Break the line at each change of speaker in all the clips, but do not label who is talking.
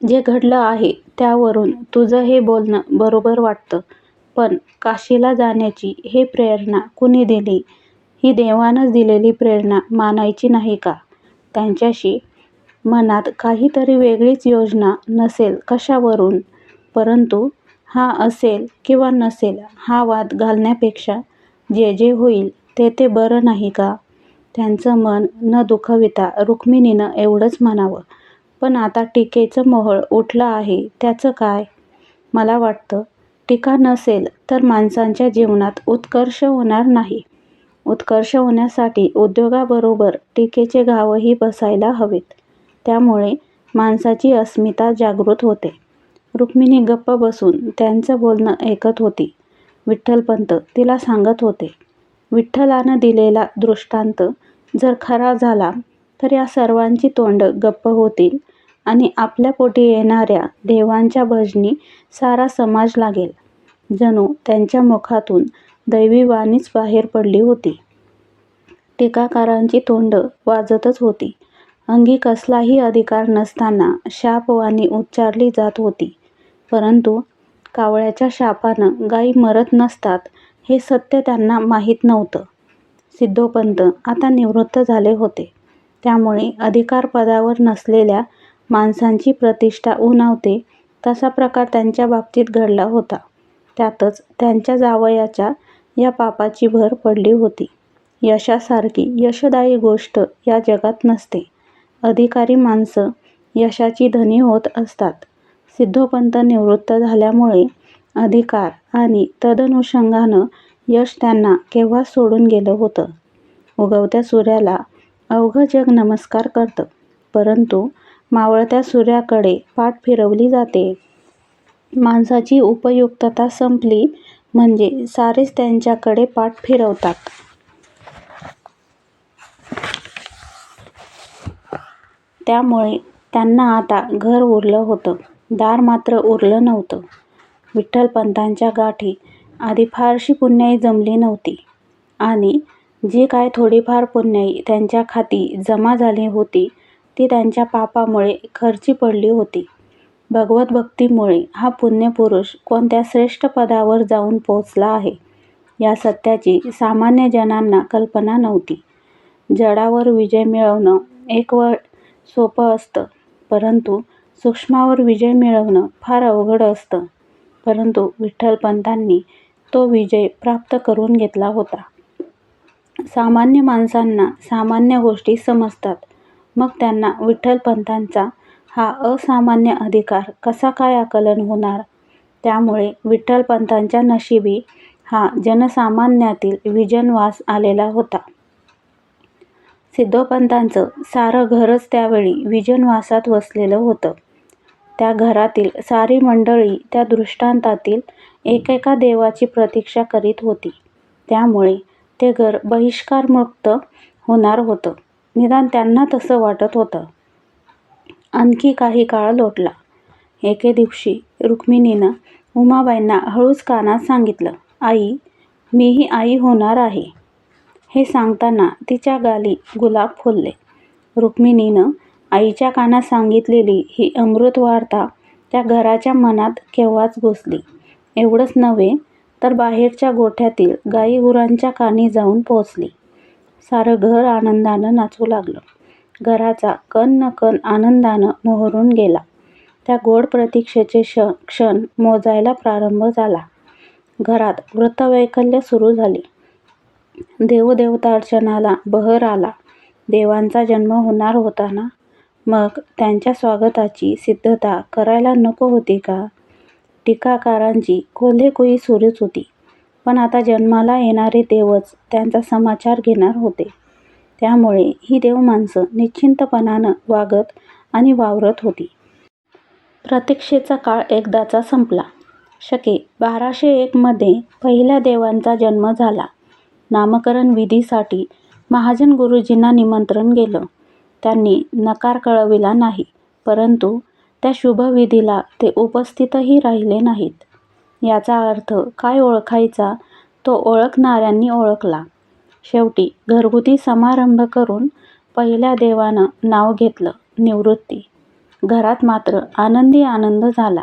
जे घडलं आहे त्यावरून तुझं हे बोलणं बरोबर वाटतं. पण काशीला जाण्याची हे प्रेरणा कुणी दिली? ही देवानंच दिलेली प्रेरणा मानायची नाही का? त्यांच्याशी मनात काहीतरी वेगळीच योजना नसेल कशावरून? परंतु हा असेल किंवा नसेल हा वाद घालण्यापेक्षा जे जे होईल ते ते बरं नाही का? त्यांचं मन न दुखविता रुक्मिणीनं एवढंच म्हणावं. पण आता टीकेचं मोहळ उठलं आहे. त्याचं काय? मला वाटतं टीका नसेल तर माणसांच्या जीवनात उत्कर्ष होणार नाही. उत्कर्ष होण्यासाठी उद्योगाबरोबर टीकेचे घावही बसायला हवेत. त्यामुळे माणसाची अस्मिता जागृत होते. रुक्मिणी गप्प बसून त्यांचं बोलणं ऐकत होती. विठ्ठलपंत तिला सांगत होते विठ्ठलानं दिलेला दृष्टांत जर खरा झाला तर या सर्वांची तोंड गप्प होतील आणि आपल्या पोटी येणाऱ्या देवांच्या भजनी सारा समाज लागेल. जणू त्यांच्या मुखातून दैवी वाणीच बाहेर पडली होती. टीकाकारांची तोंड वाजतच होती. अंगी कसलाही अधिकार नसताना शापवाणी उच्चारली जात होती. परंतु कावळ्याच्या शापानं गायी मरत नसतात हे सत्य त्यांना माहीत नव्हतं. सिद्धोपंत आता निवृत्त झाले होते. त्यामुळे अधिकारपदावर नसलेल्या माणसांची प्रतिष्ठा उणावते तसा प्रकार त्यांच्या बाबतीत घडला होता. त्यातच त्यांच्या जावयाच्या या पापाची भर पडली होती. यशासारखी यशदायी गोष्ट या जगात नसते. अधिकारी माणसं यशाची धनी होत असतात. सिद्धोपंत निवृत्त झाल्यामुळे अधिकार आणि तदनुषंगानं यश त्यांना केव्हा सोडून गेलं होतं? उगवत्या सूर्याला अवघं जग नमस्कार करतं परंतु मावळत्या सूर्याकडे पाठ फिरवली जाते. माणसाची उपयुक्तता संपली म्हणजे सारेच त्यांच्याकडे पाठ फिरवतात. त्यामुळे त्यांना आता घर उरलं होतं. दार मात्र उरलं नव्हतं. विठ्ठलपंतांच्या गाठी आधी फारशी पुण्याई जमली नव्हती आणि जी काय थोडीफार पुण्याई त्यांच्या खाती जमा झाली होती ती त्यांच्या पापामुळे खर्ची पडली होती. भगवत भक्तीमुळे हा पुण्यपुरुष कोणत्या श्रेष्ठ पदावर जाऊन पोचला आहे या सत्याची सामान्य जनांना कल्पना नव्हती. जडावर विजय मिळवणं एक वेळ सोपं असतं परंतु सूक्ष्मावर विजय मिळवणं फार अवघड असतं परंतु विठ्ठलपंतांनी तो विजय प्राप्त करून घेतला होता. सामान्य माणसांना सामान्य गोष्टी समजतात मग त्यांना विठ्ठलपंतांचा हा असामान्य अधिकार कसा काय आकलन होणार? त्यामुळे विठ्ठलपंतांच्या नशिबी हा जनसामान्यातील विजनवास आलेला होता. सिद्धोपंतांचं सारं घरच त्यावेळी विजनवासात वसलेलं होतं. त्या घरातील सारी मंडळी त्या दृष्टांतातील एकेका देवाची प्रतीक्षा करीत होती. त्यामुळे ते घर बहिष्कारमुक्त होणार होतं. निदान त्यांना तसं वाटत होतं. आणखी काही काळ लोटला. एके दिवशी रुक्मिणीनं उमाबाईंना हळूच कानात सांगितलं आई मीही आई होणार आहे. हे सांगताना तिच्या गाली गुलाब फुलले. रुक्मिणीनं आईच्या कानात सांगितलेली ही अमृत वार्ता त्या घराच्या मनात केव्हाच घुसली. एवढंच नव्हे तर बाहेरच्या गोठ्यातील गाईगुरांच्या कानी जाऊन पोचली. सारं घर आनंदानं नाचू लागलं. घराचा कण न कण आनंदानं मोहरून गेला. त्या गोड प्रतीक्षेचे श क्षण मोजायला प्रारंभ झाला. घरात वृत्तवैकल्य सुरू झाली. देवदेवतार्चनाला बहर आला. देवांचा जन्म होणार होता ना? मग त्यांच्या स्वागताची सिद्धता करायला नको होती का? टीकाकारांची कोल्हेकुई सुरूच होती. पण आता जन्माला येणारे देवच त्यांचा समाचार घेणार होते त्यामुळे ही देवमाणसं निश्चिंतपणानं वागत आणि वावरत होती. प्रतीक्षेचा काळ एकदाचा संपला. शके बाराशे एकमध्ये पहिल्या देवांचा जन्म झाला. नामकरण विधीसाठी महाजन गुरुजींना निमंत्रण गेलं. त्यांनी नकार कळविला नाही. परंतु त्या शुभविधीला ते उपस्थितही राहिले नाहीत. याचा अर्थ काय ओळखायचा तो ओळखणाऱ्यांनी ओळखला. शेवटी घरगुती समारंभ करून पहिल्या देवानं नाव घेतलं निवृत्ती. घरात मात्र आनंदी आनंद झाला.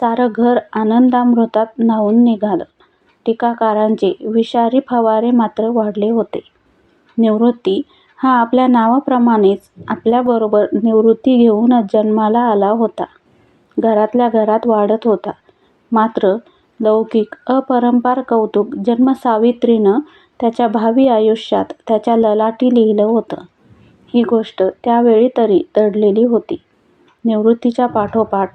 सारं घर आनंदामृतात न्हावून निघालं. टीकाकारांचे विषारी फवारे मात्र वाढले होते. निवृत्ती हा आपल्या नावाप्रमाणेच आपल्याबरोबर निवृत्ती घेऊनच जन्माला आला होता. घरातल्या घरात वाढत होता. मात्र लौकिक अपरंपार कौतुक जन्मसावित्रीनं त्याच्या भावी आयुष्यात त्याच्या ललाटी लिहिलं होतं. ही गोष्ट त्यावेळी तरी दडलेली होती. निवृत्तीच्या पाठोपाठ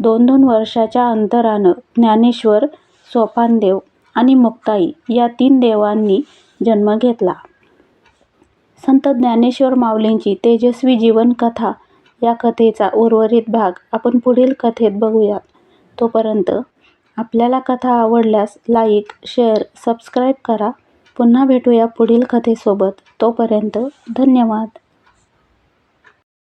दोन दोन वर्षाच्या अंतरानं ज्ञानेश्वर, सोपानदेव आणि मुक्ताई या तीन देवांनी जन्म घेतला. संत ज्ञानेश्वर माऊलींची तेजस्वी जीवनकथा या कथेचा उर्वरित भाग आपण पुढील कथेत बघूयात. तोपर्यंत आपल्याला कथा आवडल्यास लाईक, शेअर, सबस्क्राईब करा. पुन्हा भेटूया पुढील कथेसोबत. तोपर्यंत धन्यवाद.